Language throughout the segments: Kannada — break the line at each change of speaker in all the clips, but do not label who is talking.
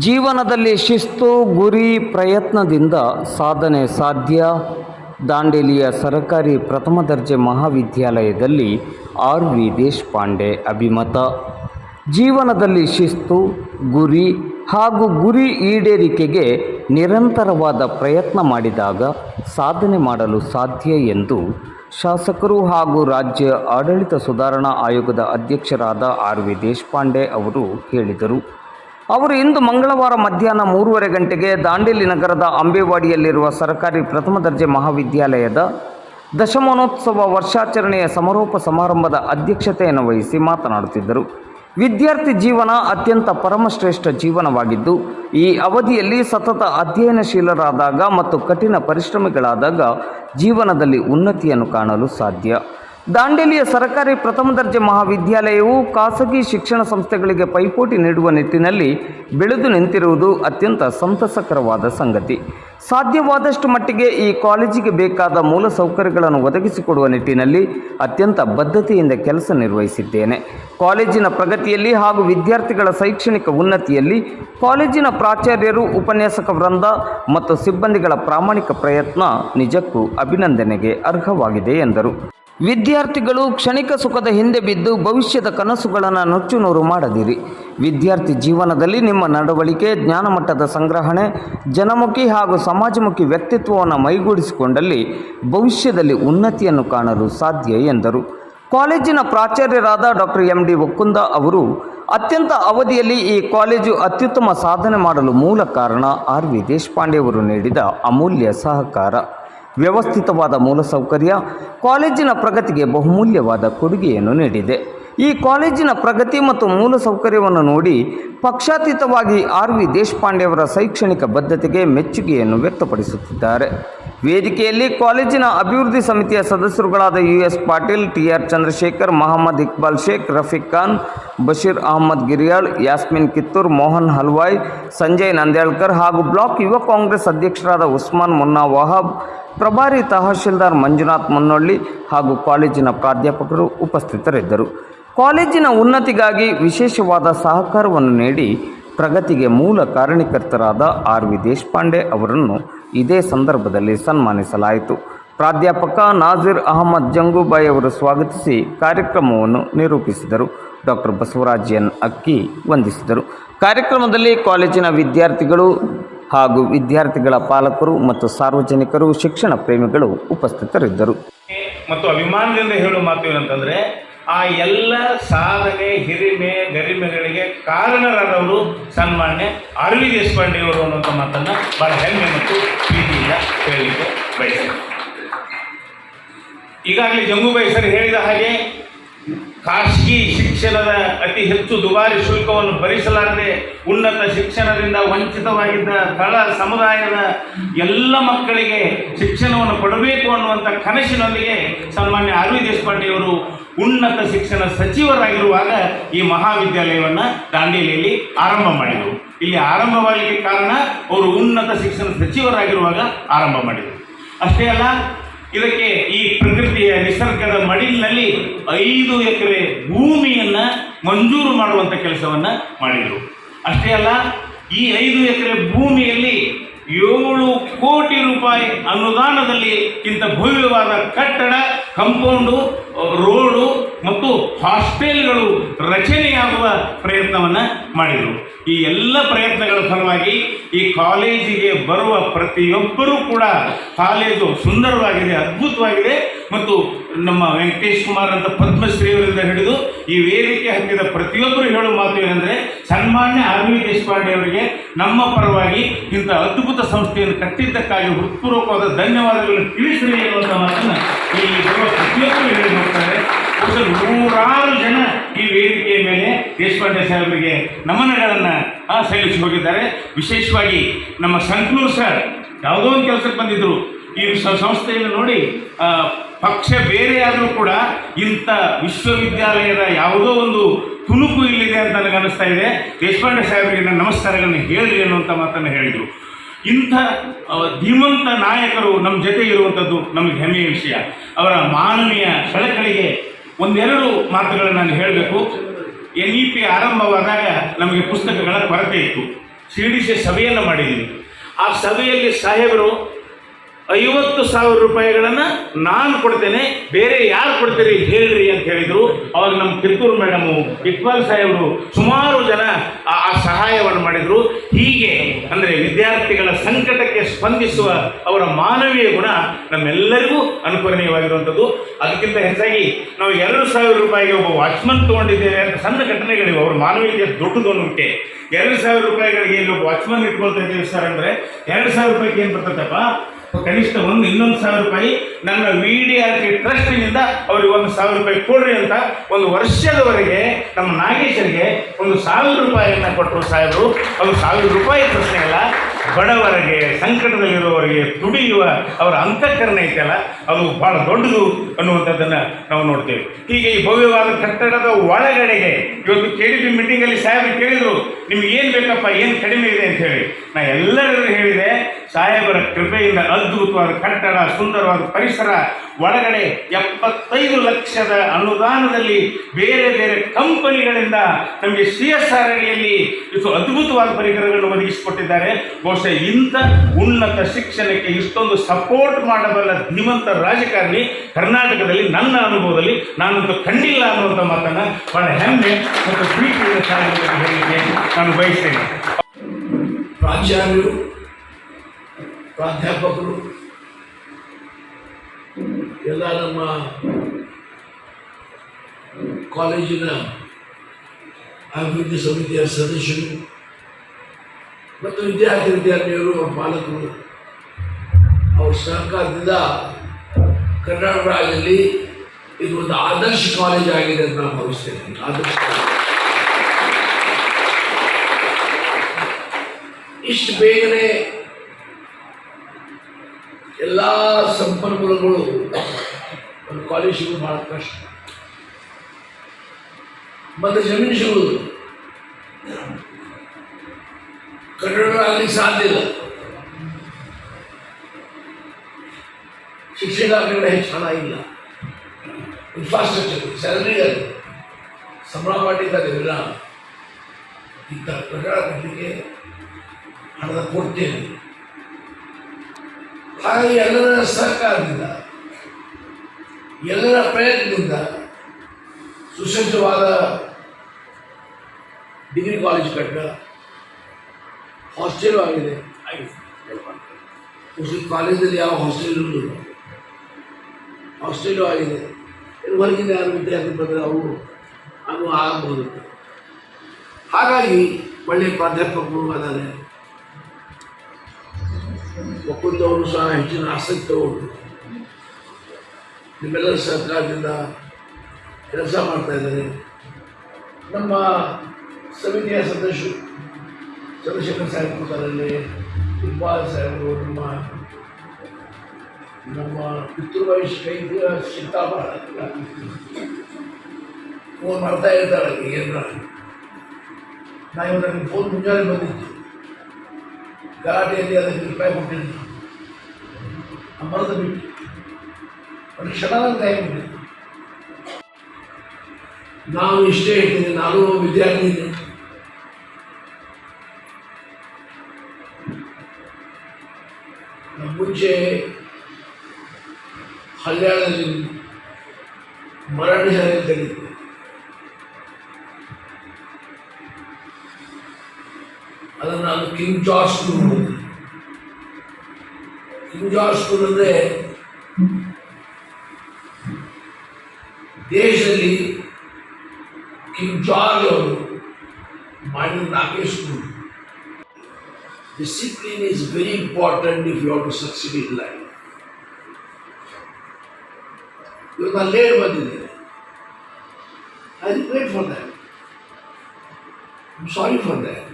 ಜೀವನದಲ್ಲಿ ಶಿಸ್ತು, ಗುರಿ, ಪ್ರಯತ್ನದಿಂದ ಸಾಧನೆ ಸಾಧ್ಯ. ದಾಂಡೇಲಿಯ ಸರಕಾರಿ ಪ್ರಥಮ ದರ್ಜೆ ಮಹಾವಿದ್ಯಾಲಯದಲ್ಲಿ ಆರ್ ವಿ ದೇಶಪಾಂಡೆ ಅಭಿಮತ. ಜೀವನದಲ್ಲಿ ಶಿಸ್ತು, ಗುರಿ ಹಾಗೂ ಗುರಿ ಈಡೇರಿಕೆಗೆ ನಿರಂತರವಾದ ಪ್ರಯತ್ನ ಮಾಡಿದಾಗ ಸಾಧನೆ ಮಾಡಲು ಸಾಧ್ಯ ಎಂದು ಶಾಸಕರು ಹಾಗೂ ರಾಜ್ಯ ಆಡಳಿತ ಸುಧಾರಣಾ ಆಯೋಗದ ಅಧ್ಯಕ್ಷರಾದ ಆರ್ ವಿ ದೇಶಪಾಂಡೆ ಅವರು ಹೇಳಿದರು. ಅವರು ಇಂದು ಮಂಗಳವಾರ ಮಧ್ಯಾಹ್ನ ಮೂರುವರೆ ಗಂಟೆಗೆ ದಾಂಡೇಲಿ ನಗರದ ಅಂಬೇವಾಡಿಯಲ್ಲಿರುವ ಸರ್ಕಾರಿ ಪ್ರಥಮ ದರ್ಜೆ ಮಹಾವಿದ್ಯಾಲಯದ ದಶಮಾನೋತ್ಸವ ವರ್ಷಾಚರಣೆಯ ಸಮಾರೋಪ ಸಮಾರಂಭದ ಅಧ್ಯಕ್ಷತೆಯನ್ನು ವಹಿಸಿ ಮಾತನಾಡುತ್ತಿದ್ದರು. ವಿದ್ಯಾರ್ಥಿ ಜೀವನ ಅತ್ಯಂತ ಪರಮಶ್ರೇಷ್ಠ ಜೀವನವಾಗಿದ್ದು, ಈ ಅವಧಿಯಲ್ಲಿ ಸತತ ಅಧ್ಯಯನಶೀಲರಾದಾಗ ಮತ್ತು ಕಠಿಣ ಪರಿಶ್ರಮಿಗಳಾದಾಗ ಜೀವನದಲ್ಲಿ ಉನ್ನತಿಯನ್ನು ಕಾಣಲು ಸಾಧ್ಯ. ದಾಂಡೇಲಿಯ ಸರ್ಕಾರಿ ಪ್ರಥಮ ದರ್ಜೆ ಮಹಾವಿದ್ಯಾಲಯವು ಖಾಸಗಿ ಶಿಕ್ಷಣ ಸಂಸ್ಥೆಗಳಿಗೆ ಪೈಪೋಟಿ ನೀಡುವ ನಿಟ್ಟಿನಲ್ಲಿ ಬೆಳೆದು ನಿಂತಿರುವುದು ಅತ್ಯಂತ ಸಂತಸಕರವಾದ ಸಂಗತಿ. ಸಾಧ್ಯವಾದಷ್ಟು ಮಟ್ಟಿಗೆ ಈ ಕಾಲೇಜಿಗೆ ಬೇಕಾದ ಮೂಲ ಸೌಕರ್ಯಗಳನ್ನು ಒದಗಿಸಿಕೊಡುವ ನಿಟ್ಟಿನಲ್ಲಿ ಅತ್ಯಂತ ಬದ್ಧತೆಯಿಂದ ಕೆಲಸ ನಿರ್ವಹಿಸಿದ್ದೇನೆ. ಕಾಲೇಜಿನ ಪ್ರಗತಿಯಲ್ಲಿ ಹಾಗೂ ವಿದ್ಯಾರ್ಥಿಗಳ ಶೈಕ್ಷಣಿಕ ಉನ್ನತಿಯಲ್ಲಿ ಕಾಲೇಜಿನ ಪ್ರಾಚಾರ್ಯರು, ಉಪನ್ಯಾಸಕ ವೃಂದ ಮತ್ತು ಸಿಬ್ಬಂದಿಗಳ ಪ್ರಾಮಾಣಿಕ ಪ್ರಯತ್ನ ನಿಜಕ್ಕೂ ಅಭಿನಂದನೆಗೆ ಅರ್ಹವಾಗಿದೆ ಎಂದರು. ವಿದ್ಯಾರ್ಥಿಗಳು ಕ್ಷಣಿಕ ಸುಖದ ಹಿಂದೆ ಬಿದ್ದು ಭವಿಷ್ಯದ ಕನಸುಗಳನ್ನು ನುಚ್ಚುನೂರು ಮಾಡದಿರಿ. ವಿದ್ಯಾರ್ಥಿ ಜೀವನದಲ್ಲಿ ನಿಮ್ಮ ನಡವಳಿಕೆ, ಜ್ಞಾನಮಟ್ಟದ ಸಂಗ್ರಹಣೆ, ಜನಮುಖಿ ಹಾಗೂ ಸಮಾಜಮುಖಿ ವ್ಯಕ್ತಿತ್ವವನ್ನು ಮೈಗೂಡಿಸಿಕೊಂಡಲ್ಲಿ ಭವಿಷ್ಯದಲ್ಲಿ ಉನ್ನತಿಯನ್ನು ಕಾಣಲು ಸಾಧ್ಯ ಎಂದರು. ಕಾಲೇಜಿನ ಪ್ರಾಚಾರ್ಯರಾದ ಡಾಕ್ಟರ್ ಎಂ ಡಿ ಒಕ್ಕುಂದ ಅವರು, ಅತ್ಯಂತ ಅವಧಿಯಲ್ಲಿ ಈ ಕಾಲೇಜು ಅತ್ಯುತ್ತಮ ಸಾಧನೆ ಮಾಡಲು ಮೂಲ ಕಾರಣ ಆರ್ ವಿ ದೇಶಪಾಂಡೆ ಅವರು ನೀಡಿದ ಅಮೂಲ್ಯ ಸಹಕಾರ. ವ್ಯವಸ್ಥಿತವಾದ ಮೂಲಸೌಕರ್ಯ ಕಾಲೇಜಿನ ಪ್ರಗತಿಗೆ ಬಹುಮೂಲ್ಯವಾದ ಕೊಡುಗೆಯನ್ನು ನೀಡಿದೆ. ಈ ಕಾಲೇಜಿನ ಪ್ರಗತಿ ಮತ್ತು ಮೂಲಸೌಕರ್ಯವನ್ನು ನೋಡಿ ಪಕ್ಷಾತೀತವಾಗಿ ಆರ್ ವಿ ದೇಶಪಾಂಡೆಯವರ ಶೈಕ್ಷಣಿಕ ಬದ್ಧತೆಗೆ ಮೆಚ್ಚುಗೆಯನ್ನು ವ್ಯಕ್ತಪಡಿಸುತ್ತಿದ್ದಾರೆ. ವೇದಿಕೆಯಲ್ಲಿ ಕಾಲೇಜಿನ ಅಭಿವೃದ್ಧಿ ಸಮಿತಿಯ ಸದಸ್ಯರುಗಳಾದ U S Patil T R Chandrashekar, Mahammad Iqbal Shaikh, Rafiq Khan, Basheer Ahmad Giriyal, Yasmin Kittur, Mohan Halwai, Sanjay Nandyalkar ಹಾಗೂ ಬ್ಲಾಕ್ ಯುವ ಕಾಂಗ್ರೆಸ್ ಅಧ್ಯಕ್ಷರಾದ ಉಸ್ಮಾನ್ ಮುನ್ನಾ ವಹಾಬ್, ಪ್ರಭಾರಿ ತಹಶೀಲ್ದಾರ್ ಮಂಜುನಾಥ್ ಮುನ್ನೊಳ್ಳಿ ಹಾಗೂ ಕಾಲೇಜಿನ ಪ್ರಾಧ್ಯಾಪಕರು ಉಪಸ್ಥಿತರಿದ್ದರು. ಕಾಲೇಜಿನ ಉನ್ನತಿಗಾಗಿ ವಿಶೇಷವಾದ ಸಹಕಾರವನ್ನು ನೀಡಿ ಪ್ರಗತಿಗೆ ಮೂಲ ಕಾರಣಕರ್ತರಾದ ಆರ್ ವಿ ದೇಶಪಾಂಡೆ ಅವರನ್ನು ಇದೇ ಸಂದರ್ಭದಲ್ಲಿ ಸನ್ಮಾನಿಸಲಾಯಿತು. ಪ್ರಾಧ್ಯಾಪಕ ನಾಜೀರ್ ಅಹಮದ್ ಜಂಗೂಬಾಯಿ ಅವರು ಸ್ವಾಗತಿಸಿ ಕಾರ್ಯಕ್ರಮವನ್ನು ನಿರೂಪಿಸಿದರು. ಡಾಕ್ಟರ್ ಬಸವರಾಜ್ ಎನ್ ಅಕ್ಕಿ ವಂದಿಸಿದರು. ಕಾರ್ಯಕ್ರಮದಲ್ಲಿ ಕಾಲೇಜಿನ ವಿದ್ಯಾರ್ಥಿಗಳು ಹಾಗೂ ವಿದ್ಯಾರ್ಥಿಗಳ ಪಾಲಕರು ಮತ್ತು ಸಾರ್ವಜನಿಕರು ಶಿಕ್ಷಣ ಪ್ರೇಮಿಗಳು ಉಪಸ್ಥಿತರಿದ್ದರು.
ಮತ್ತು ಅಭಿಮಾನದಿಂದ ಹೇಳುವ ಮಾತು ಏನಂತಂದ್ರೆ ಆ ಎಲ್ಲ ಸಾಧನೆ ಹಿರಿಮೆ ಗರಿಮೆಗಳಿಗೆ ಕಾರಣರಾದವರು ಸನ್ಮಾನ್ಯ ಅರವಿ ದೇಶಪಾಂಡೆಯವರು ಅನ್ನುವಂಥ ಮಾತನ್ನು ಬಹಳ ಹೆಮ್ಮೆ ಮತ್ತು ಪ್ರೀತಿಯಿಂದ ಹೇಳಲಿಕ್ಕೆ ಬಯಸಿದೆ ಈಗಾಗಲೇ ಜಂಗೂಬಾಯಿ ಸರ್ ಹೇಳಿದ ಹಾಗೆ ಖಾಸಗಿ ಶಿಕ್ಷಣದ ಅತಿ ಹೆಚ್ಚು ದುಬಾರಿ ಶುಲ್ಕವನ್ನು ಭರಿಸಲಾರದೆ ಉನ್ನತ ಶಿಕ್ಷಣದಿಂದ ವಂಚಿತವಾಗಿದ್ದ ತಳ ಸಮುದಾಯದ ಎಲ್ಲ ಮಕ್ಕಳಿಗೆ ಶಿಕ್ಷಣವನ್ನು ಕೊಡಬೇಕು ಅನ್ನುವಂಥ ಕನಸಿನೊಂದಿಗೆ ಸನ್ಮಾನ್ಯ ಆರ್ ದೇಶಪಾಂಡೆಯವರು ಉನ್ನತ ಶಿಕ್ಷಣ ಸಚಿವರಾಗಿರುವಾಗ ಈ ಮಹಾವಿದ್ಯಾಲಯವನ್ನು ದಾಂಡೇಲಿಯಲ್ಲಿ ಆರಂಭ ಮಾಡಿದರು. ಇಲ್ಲಿ ಆರಂಭವಾಗಲಿಕ್ಕೆ ಕಾರಣ ಅವರು ಉನ್ನತ ಶಿಕ್ಷಣ ಸಚಿವರಾಗಿರುವಾಗ ಆರಂಭ ಮಾಡಿದರು. ಅಷ್ಟೇ ಅಲ್ಲ, ಇದಕ್ಕೆ ಈ ಪ್ರಕೃತಿಯ ನಿಸರ್ಗದ ಮಡಿಲಿನಲ್ಲಿ ಐದು ಎಕರೆ ಭೂಮಿಯನ್ನು ಮಂಜೂರು ಮಾಡುವಂಥ ಕೆಲಸವನ್ನ ಮಾಡಿದರು. ಅಷ್ಟೇ ಅಲ್ಲ, ಈ ಐದು ಎಕರೆ ಭೂಮಿಯಲ್ಲಿ ಏಳು ಕೋಟಿ ರೂಪಾಯಿ ಅನುದಾನದಲ್ಲಿ ಇಂಥ ಭವ್ಯವಾದ ಕಟ್ಟಡ ಕಂಪೌಂಡು ರೋಡು ಮತ್ತು ಹಾಸ್ಟೆಲ್ಗಳು ರಚನೆಯಾಗುವ ಪ್ರಯತ್ನವನ್ನು ಮಾಡಿದರು. ಈ ಎಲ್ಲ ಪ್ರಯತ್ನಗಳ ಫಲವಾಗಿ ಈ ಕಾಲೇಜಿಗೆ ಬರುವ ಪ್ರತಿಯೊಬ್ಬರೂ ಕೂಡ ಕಾಲೇಜು ಸುಂದರವಾಗಿದೆ, ಅದ್ಭುತವಾಗಿದೆ ಮತ್ತು ನಮ್ಮ ವೆಂಕಟೇಶ್ ಕುಮಾರ್ ಅಂತ ಪದ್ಮಶ್ರೀ ಅವರಿಂದ ಹಿಡಿದು ಈ ವೇದಿಕೆ ಹತ್ತಿದ ಪ್ರತಿಯೊಬ್ಬರು ಹೇಳುವ ಮಾತು ಏನಂದರೆ, ಸನ್ಮಾನ್ಯ ಆರ್ವಿ ದೇಶಪಾಂಡೆ ಅವರಿಗೆ ನಮ್ಮ ಪರವಾಗಿ ಇಂಥ ಅದ್ಭುತ ಸಂಸ್ಥೆಯನ್ನು ಕಟ್ಟಿದ್ದಕ್ಕಾಗಿ ಹೃತ್ಪೂರ್ವಕವಾದ ಧನ್ಯವಾದಗಳನ್ನು ತಿಳಿಸಿರಿ ಎನ್ನುವಂಥ ಮಾತನ್ನು ಈ ಪ್ರತಿಯೊಬ್ಬರು ಹೇಳಿ ಹೋಗ್ತಾರೆ ನೂರಾರು ಜನ ಈ ವೇದಿಕೆಯ ಮೇಲೆ ದೇಶಪಾಂಡೆ ಸಾಹೇಬರಿಗೆ ನಮನಗಳನ್ನು ಸಲ್ಲಿಸಿ ಹೋಗಿದ್ದಾರೆ. ವಿಶೇಷವಾಗಿ ನಮ್ಮ ಸಂಕನೂರ್ ಸರ್, ಯಾವುದೋ ಒಂದು ಕೆಲಸಕ್ಕೆ ಬಂದಿದ್ದರು ಈ ಸಂಸ್ಥೆಯನ್ನು ನೋಡಿ ಪಕ್ಷ ಬೇರೆಯಾದರೂ ಕೂಡ ಇಂಥ ವಿಶ್ವವಿದ್ಯಾಲಯದ ಯಾವುದೋ ಒಂದು ತುಣುಕು ಇಲ್ಲಿದೆ ಅಂತ ನನಗೆ ಅನ್ನಿಸ್ತಾ ಇದೆ. ದೇಶಪಾಂಡೆ ಸಾಹೇಬರಿಗೆ ನನ್ನ ನಮಸ್ಕಾರಗಳನ್ನು ಹೇಳಿ ಅನ್ನುವಂಥ ಮಾತನ್ನು ಹೇಳಿದರು. ಇಂಥ ಧೀಮಂತ ನಾಯಕರು ನಮ್ಮ ಜೊತೆ ಇರುವಂಥದ್ದು ನಮಗೆ ಹೆಮ್ಮೆಯ ವಿಷಯ. ಅವರ ಮಾನವೀಯ ಸ್ಥಳಗಳಿಗೆ ಒಂದೆರಡು ಮಾತುಗಳನ್ನು ನಾನು ಹೇಳಬೇಕು. ಎನ್ ಇ ಪಿ ಆರಂಭವಾದಾಗ ನಮಗೆ ಪುಸ್ತಕಗಳ ಕೊರತೆ ಇತ್ತು. ಸಿ ಸಭೆಯನ್ನು ಮಾಡಿದ್ದೀವಿ ಆ ಸಭೆಯಲ್ಲಿ ಸಾಹೇಬರು ಐವತ್ತು ಸಾವಿರ ರೂಪಾಯಿಗಳನ್ನು ನಾನು ಕೊಡ್ತೇನೆ, ಬೇರೆ ಯಾರು ಕೊಡ್ತೀರಿ ಹೇಳ್ರಿ ಅಂತ ಹೇಳಿದರು. ಅವಾಗ ನಮ್ಮ ಕಿತ್ತೂರು ಮೇಡಮು ಇಕ್ಬಾಲ್ ಸಾಹೇಬರು ಸುಮಾರು ಜನ ಆ ಸಹಾಯವನ್ನು ಮಾಡಿದರು. ಹೀಗೆ ಅಂದರೆ ವಿದ್ಯಾರ್ಥಿಗಳ ಸಂಕಟಕ್ಕೆ ಸ್ಪಂದಿಸುವ ಅವರ ಮಾನವೀಯ ಗುಣ ನಮ್ಮೆಲ್ಲರಿಗೂ ಅನುಕರಣೀಯವಾಗಿರುವಂಥದ್ದು. ಅದಕ್ಕಿಂತ ಹೆಚ್ಚಾಗಿ ನಾವು ಎರಡು ಸಾವಿರ ರೂಪಾಯಿಗೆ ಒಬ್ಬ ವಾಚ್ಮನ್ ತೊಗೊಂಡಿದ್ದೇವೆ ಅಂತ ಸಣ್ಣ ಘಟನೆಗಳಿವೆ. ಅವರ ಮಾನವೀಯತೆ ದೊಡ್ಡದು ಅನ್ನೋಕ್ಕೆ ಎರಡು ಸಾವಿರ ರೂಪಾಯಿಗಳಿಗೆ ಇಲ್ಲಿ ಒಬ್ಬ ವಾಚ್ಮನ್ ಇಟ್ಕೊಳ್ತಾ ಇದ್ದೀವಿ ಸರ್ ಅಂದರೆ ಎರಡು ಸಾವಿರ ರೂಪಾಯಿಗೆ ಏನು ಬರ್ತದಪ್ಪ ಕನಿಷ್ಠ ಒಂದು ಇನ್ನೊಂದು ಸಾವಿರ ರೂಪಾಯಿ ನನ್ನ ವಿ ಟ್ರಸ್ಟಿನಿಂದ ಅವ್ರಿಗೆ ಒಂದು ಸಾವಿರ ರೂಪಾಯಿ ಕೊಡ್ರಿ ಅಂತ ಒಂದು ವರ್ಷದವರೆಗೆ ನಮ್ಮ ನಾಗೇಶರಿಗೆ ಒಂದು ಸಾವಿರ ರೂಪಾಯಿಯನ್ನು ಕೊಟ್ಟರು ಸಾಹೇಬರು. ಅದು ಸಾವಿರ ರೂಪಾಯಿ ಪ್ರಶ್ನೆ ಅಲ್ಲ, ಬಡವರಿಗೆ, ಸಂಕಟದಲ್ಲಿರುವವರಿಗೆ ದುಡಿಯುವ ಅವರ ಅಂತಃಕರಣ ಐತಲ್ಲ ಅದು ಬಹಳ ದೊಡ್ಡದು ಅನ್ನುವಂಥದ್ದನ್ನು ನಾವು ನೋಡ್ತೇವೆ. ಹೀಗೆ ಈ ಭವ್ಯವಾದ ಕಟ್ಟಡದ ಒಳಗಡೆಗೆ ಇವತ್ತು ಕೆ ಡಿ ಪಿ ಮೀಟಿಂಗಲ್ಲಿ ಸಾಹೇಬರು ಕೇಳಿದರು, ನಿಮ್ಗೆ ಏನು ಬೇಕಪ್ಪ, ಏನು ಕಡಿಮೆ ಇದೆ? ಅಂತ ಹೇಳಿ. ನಾ ಎಲ್ಲರಿಗೂ ಹೇಳಿದೆ ಸಾಹೇಬರ ಕೃಪೆಯಿಂದ ಅದ್ಭುತವಾದ, ಕಟ್ಟಡ, ಸುಂದರವಾದ ಪರಿಸರ ಒಳಗಡೆ ಎಪ್ಪತ್ತೈದು ಲಕ್ಷದ ಅನುದಾನದಲ್ಲಿ ಬೇರೆ ಬೇರೆ ಕಂಪನಿಗಳಿಂದ ನಮಗೆ ಸಿ ಎಸ್ ಆರ್ ಅಡಿಯಲ್ಲಿ ಇದು ಅದ್ಭುತವಾದ ಪರಿಕರಗಳನ್ನು ಒದಗಿಸಿಕೊಟ್ಟಿದ್ದಾರೆ. ಬಹುಶಃ ಇಂಥ ಉನ್ನತ ಶಿಕ್ಷಣಕ್ಕೆ ಇಷ್ಟೊಂದು ಸಪೋರ್ಟ್ ಮಾಡಬಲ್ಲ ಧೀಮಂತ ರಾಜಕಾರಣಿ ಕರ್ನಾಟಕದಲ್ಲಿ ನನ್ನ ಅನುಭವದಲ್ಲಿ, ನಾನಂತೂ ಕಂಡಿಲ್ಲ ಅನ್ನುವಂಥ ಮಾತನ್ನು ಬಹಳ ಹೆಮ್ಮೆ ಮತ್ತು ಪ್ರೀತಿಯಿಂದ ಸಾಧನೆ ಹೇಳಲಿಕ್ಕೆ ನಾನು ಬಯಸ್ತೇನೆ.
ಪ್ರಾಚಾರ್ಯರು ಪ್ರಾಧ್ಯಾಪಕರು ಎಲ್ಲ ನಮ್ಮ ಕಾಲೇಜಿನ ಅಭಿವೃದ್ಧಿ ಸಮಿತಿಯ ಸದಸ್ಯರು ಮತ್ತು ವಿದ್ಯಾರ್ಥಿ ವಿದ್ಯಾರ್ಥಿನಿಯರು, ಪಾಲಕರು, ಅವ್ರ ಸಹಕಾರದಿಂದ ಕನ್ನಡ ರಾಜ್ಯದಲ್ಲಿ ಇದು ಒಂದು ಆದರ್ಶ ಕಾಲೇಜ್ ಆಗಿದೆ ಅಂತ ನಾನು ಭಾವಿಸ್ತೇನೆ ಆದರ್ಶ. ಇಷ್ಟು ಬೇಗನೆ ಎಲ್ಲ ಸಂಪನ್ಮೂಲಗಳು ಒಂದು ಕಾಲೇಜ್ ಸಿಗೋದು ಭಾಳ ಕಷ್ಟ. ಮತ್ತು ಜಮೀನು ಸಿಗೋದು ಕಟ್ಟಡ ಆಗ್ಲಿಕ್ಕೆ ಸಾಧ್ಯ ಇಲ್ಲ. ಶಿಕ್ಷಣ ಕಡೆ ಹೆಚ್ಚು ಇಲ್ಲ. ಇನ್ಫ್ರಾಸ್ಟ್ರಕ್ಚರ್ ಸ್ಯಾಲರಿ ಅದು. ಸಂಬಳ ಮಾಡಿದ್ದಾರೆ ಇವೆಲ್ಲ ಇಂಥ ಕಟ್ಟಡ ಕಟ್ಟಲಿಕ್ಕೆ ಹಣದ ಕೊಡ್ತೇನೆ ಹಾಗಾಗಿ ಎಲ್ಲರ ಸಹಕಾರದಿಂದ, ಎಲ್ಲರ ಪ್ರಯತ್ನದಿಂದ ಸುಸಜ್ಜವಾದ ಡಿಗ್ರಿ ಕಾಲೇಜ್ ಕಟ್ಟಡ ಹಾಸ್ಟೆಲ್ ಆಗಿದೆ. ಮುಸ್ಲಿಂ ಕಾಲೇಜಲ್ಲಿ ಯಾವ ಹಾಸ್ಟೆಲ್ ಇರಲಿಲ್ಲ ಹಾಸ್ಟೆಲು ಆಗಿದೆ. ಹೊರಗಿನ ಯಾರು ವಿದ್ಯಾರ್ಥಿ ಬಂದರೆ ಅವರು ಅದು ಆಗಬಹುದು ಹಾಗಾಗಿ ಒಳ್ಳೆಯ ಪ್ರಾಧ್ಯಾಪಕರು ಅದಾರೆ ಒಕ್ಕೂಟದವರು ಸಹ ಹೆಚ್ಚಿನ ಆಸಕ್ತಿ ತಗೊಂಡು ನಿಮ್ಮೆಲ್ಲರ ಸರ್ಕಾರದಿಂದ ಕೆಲಸ ಮಾಡ್ತಾ ಇದ್ದಾರೆ ನಮ್ಮ ಸಮಿತಿಯ ಸದಸ್ಯರು ಚಂದ್ರಶೇಖರ್ ಸಾಹೇಬ್ ಅದರಲ್ಲಿ ಇಕ್ಬಾಲ್ ಸಾಹೇಬರು ನಮ್ಮ ನಮ್ಮ ಪಿತೃಭಾಯಿ ಕೈಗೆ ಸಿಗ್ತಾವ ಫೋನ್ ಮಾಡ್ತಾ ಇರ್ತಾಳೆ ಏನಾರ ನಾ ಇವತ್ತು ನನಗೆ ಫೋನ್ ಮುಂಜಾನೆ ಬಂದಿತ್ತು ಗಲಾಟೆಯಲ್ಲಿ ಅದಕ್ಕೆ ರೂಪಾಯಿ ಕೊಟ್ಟಿದ್ದು ಮರದ ಬಿಟ್ಟು. ಒಂದು ಕ್ಷಣ ಟೈಮ್ ಬಿಟ್ಟಿತ್ತು ನಾನು ಇಷ್ಟೇ ಹೇಳ್ತೀನಿ ನಾನು ವಿದ್ಯಾರ್ಥಿ ಇದ್ದೆ ಮುಂಚೆ ಹಳ್ಯಾಳದಲ್ಲಿ ನಾನು ಕಿಂಗ್ ಜಾರ್ಜ್ ಸ್ಕೂಲ್ ಹೋದೆ ಕಿಂಗ್ ಜಾರ್ಜ್ ಸ್ಕೂಲ್ ಅಂದರೆ ದೇಶದಲ್ಲಿ ಕಿಂಗ್ ಜಾರ್ಜ್ ಅವರು ಮಾಡಿದ ನಾಲ್ಕೇ school discipline is very important if you have to succeed in life ಇವತ್ತು ನಾನು ಲೇಟ್ ಬಂದಿದ್ದೇನೆ I regret for that I sorry for that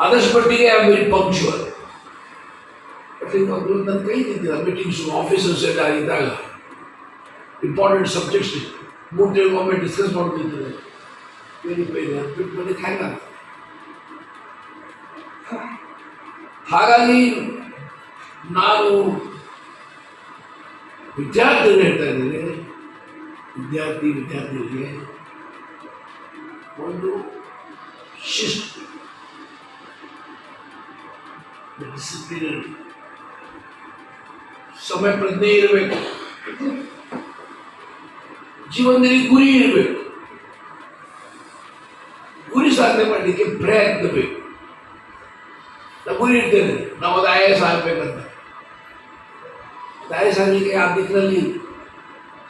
ಆದಷ್ಟು ಮಟ್ಟಿಗೆ I am very punctual but ಇನ್ನೊಂದು ನನ್ನ ಕೈ ನಿಂತಿಲ್ಲ ಮೀಟಿಂಗ್ಸು ಆಫೀಸರ್ಸ್ ಎಲ್ಲ ಇದ್ದಾಗ ಇಂಪಾರ್ಟೆಂಟ್ ಸಬ್ಜೆಕ್ಟ್ಸ್ ಮೂರು ತಿಂಗಳಿಗೊಮ್ಮೆ ಡಿಸ್ಕಸ್ ಮಾಡ್ತಿದ್ದಾರೆ ವೆರಿ ವೆರಿ ಬಿಟ್ಟು ಬಂದಿದ್ದು ಹ್ಯಾಂಗ ಹಾಗಾಗಿ ನಾನು ವಿದ್ಯಾರ್ಥಿಗಳು ಹೇಳ್ತಾ ಇದ್ದೇನೆ ವಿದ್ಯಾರ್ಥಿ ವಿದ್ಯಾರ್ಥಿಗಳಿಗೆ ಒಂದು ಶಿಸ್ತು ಡಿಸಿಪ್ಲಿನ್ ಸಮಯ ಪ್ರಜ್ಞೆ ಇರಬೇಕು ಜೀವನದಲ್ಲಿ ಗುರಿ ಇರಬೇಕು ಗುರಿ ಸಾಧನೆ ಮಾಡಲಿಕ್ಕೆ ಪ್ರಯತ್ನ ಬೇಕು ನಾವು ಗುರಿ ಇರ್ತೇನೆ ನಾವು ಅದು ಐ ಎಸ್ ಆಗಬೇಕಂತ ಐ ಎಸ್ ಆಗಲಿಕ್ಕೆ ಆ ದಿಕ್ಕಿನಲ್ಲಿ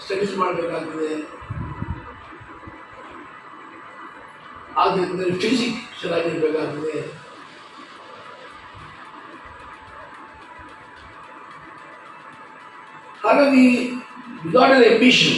ಸ್ಟಡೀಸ್ ಮಾಡಬೇಕಾಗ್ತದೆ ಆ ದಿಕ್ಕಿನಲ್ಲಿ ಫಿಸಿಕ್ಸ್ ಚೆನ್ನಾಗಿರ್ಬೇಕಾಗ್ತದೆ ஆக வி got an ambition